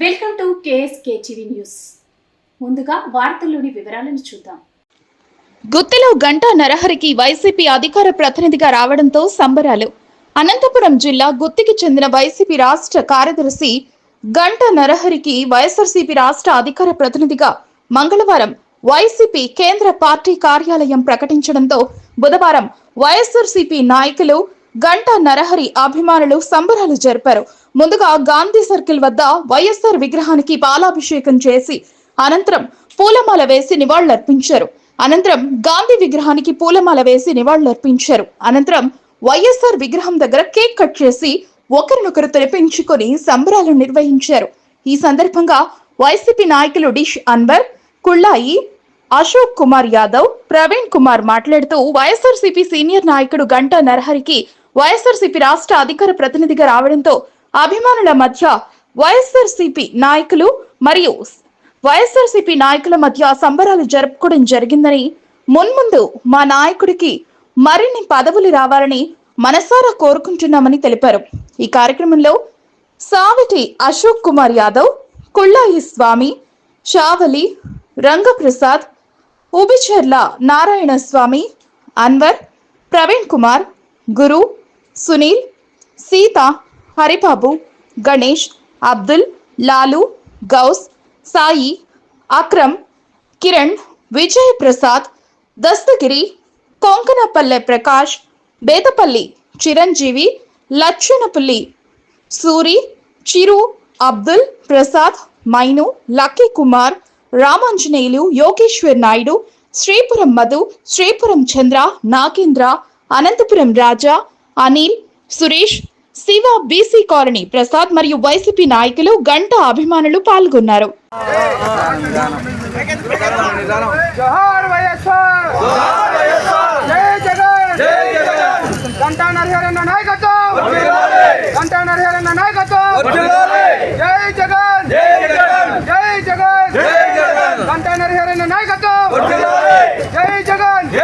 Welcome to KSK TV news. ముందుగా వార్తల్లోని వివరాలను చూద్దాం. గుత్తిలో గంటా నరహరికి వైసీపీ అధికార ప్రతినిధిగా రావడంతో సంబరాలు. అనంతపురం జిల్లా గుత్తికి చెందిన వైసీపీ రాష్ట్ర కార్యదర్శి గంట నరహరికి వైఎస్ఆర్సీపీ రాష్ట్ర అధికార ప్రతినిధిగా మంగళవారం వైసీపీ కేంద్ర పార్టీ కార్యాలయం ప్రకటించడంతో బుధవారం వైఎస్ఆర్సీపీ నాయకులు గంటా నరహరి అభిమానులు సంబరాలు జరిపారు. ముందుగా గాంధీ సర్కిల్ వద్ద వైఎస్ఆర్ విగ్రహానికి పాలాభిషేకం చేసి అనంతరం పూలమాల వేసి నివాళులర్పించారు. అనంతరం గాంధీ విగ్రహానికి పూలమాల వేసి నివాళులర్పించారు. అనంతరం వైఎస్ఆర్ విగ్రహం దగ్గర కేక్ కట్ చేసి ఒకరినొకరు తెరిపించుకొని సంబరాలు నిర్వహించారు. ఈ సందర్భంగా వైసీపీ నాయకులు డిష్ అన్వర్ కుళ్ళాయి అశోక్ కుమార్ యాదవ్ ప్రవీణ్ కుమార్ మాట్లాడుతూ వైఎస్ఆర్సీపీ సీనియర్ నాయకుడు గంటా నరహరికి వైఎస్ఆర్సీపీ రాష్ట్ర అధికార ప్రతినిధిగా రావడంతో అభిమానుల మధ్య వైఎస్ఆర్సీపీ నాయకులు మరియు వైఎస్ఆర్సీపీ నాయకుల మధ్య సంబరాలు జరుపుకోవడం జరిగిందని మున్ముందు మా నాయకుడికి మరిన్ని పదవులు రావాలని మనసారా కోరుకుంటున్నామని తెలిపారు. ఈ కార్యక్రమంలో Saviti Ashok Kumar Yadav Kullayi Swamy Shavali Rangaprasad Ubicherla Narayana Swamy Anwar Praveen Kumar Guru Sunil Seetha Haribabu Ganesh Abdul Lalu Ghouse Sai Akram Kiran Vijay Prasad Dastagiri Konkanapalle Prakash Bethapalli Chiranjeevi Lachchanapalli Suri Chiru Abdul Prasad Mainu lucky Kumar Ramanjaneyulu Yogeshwar Naidu Sripuram Madhu Sripuram Chandra Nagendra Anantapuram Raja Anil Suresh Shiva BC colony Prasad మరియు వైసీపీ నాయకులు గంట అభిమానులు పాల్గొన్నారు. జై జగన్! జై జగన్!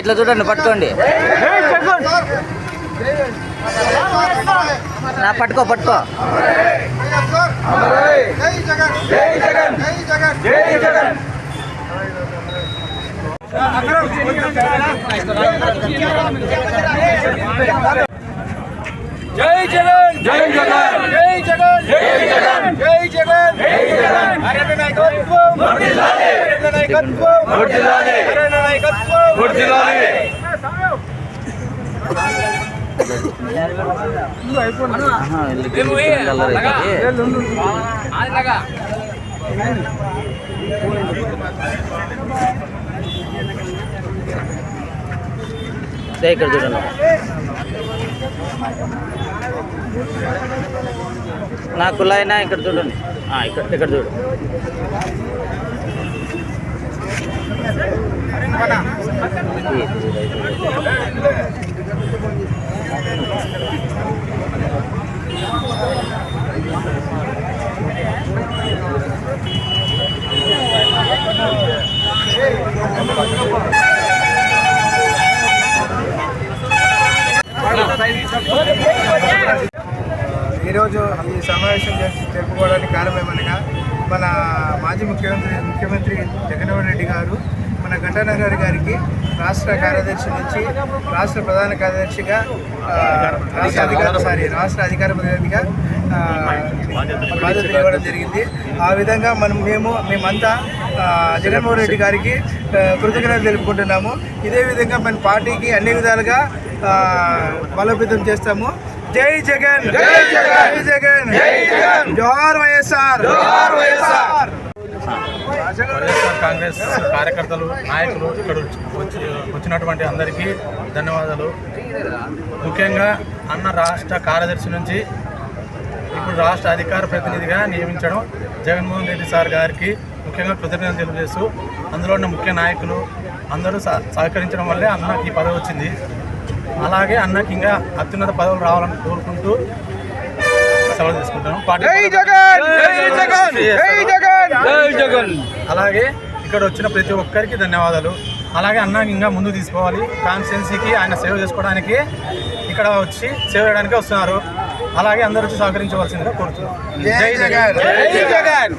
ఇట్లా చూడండి పట్టుకోండి. నా పట్టుకో పట్టుకో. జై జగన్ జై జగన్ జై జగన్ జై జగన్ జై జగన్ జై జగన్. అరే నాయకత్వం మోడీ లాలే. అరే నాయకత్వం మోడీ లాలే. ఇక్కడ చూడండి నాకు కుళ్ళైనా ఇక్కడ చూడండి. ఇక్కడ ఇక్కడ చూడు. ఈరోజు ఈ సమావేశం చేసి తెలుపుకోవడానికి కారణం ఏమనగా మన మాజీ ముఖ్యమంత్రి ముఖ్యమంత్రి జగన్మోహన్ రెడ్డి గారు మన గంటానగర్ గారికి రాష్ట్ర కార్యదర్శి నుంచి రాష్ట్ర ప్రధాన కార్యదర్శిగా రాష్ట్ర అధికార సారీ రాష్ట్ర అధికార ప్రతినిధిగా ఆ, బాధ్యతలు ఇవ్వడం జరిగింది. ఆ విధంగా మనం మేము మేమంతా జగన్మోహన్ రెడ్డి గారికి కృతజ్ఞతలు తెలుపుకుంటున్నాము. ఇదే విధంగా మన పార్టీకి అన్ని విధాలుగా బలోపేతం చేస్తాము. జై జగన్! జై జగన్! జై జగన్! జోహార్ వైఎస్ఆర్! వైఎస్ఆర్ కాంగ్రెస్ కార్యకర్తలు నాయకులు ఇక్కడ వచ్చి వచ్చినటువంటి అందరికీ ధన్యవాదాలు. ముఖ్యంగా అన్న రాష్ట్ర కార్యదర్శి నుంచి ఇప్పుడు రాష్ట్ర అధికార ప్రతినిధిగా నియమించడం జగన్మోహన్ రెడ్డి సార్ గారికి ముఖ్యంగా కృతజ్ఞతలు తెలియజేస్తూ అందులో ఉన్న ముఖ్య నాయకులు అందరూ సహ- సహకరించడం వల్లే అన్నకి ఈ పదవి వచ్చింది. అలాగే అన్నకి ఇంకా అత్యున్నత పదవులు రావాలని కోరుకుంటూ సెలవు తీసుకుంటాను పార్టీ అలాగే ఇక్కడ వచ్చిన ప్రతి ఒక్కరికి ధన్యవాదాలు. అలాగే అన్న ఇంకా ముందుకు తీసుకోవాలి. కాన్స్టిట్యున్సీకి ఆయన సేవ చేసుకోవడానికి ఇక్కడ వచ్చి సేవ చేయడానికి వస్తున్నారు. అలాగే అందరూ వచ్చి సహకరించవలసిందిగా కోరుతున్నాను జై జగన్. జై జగన్.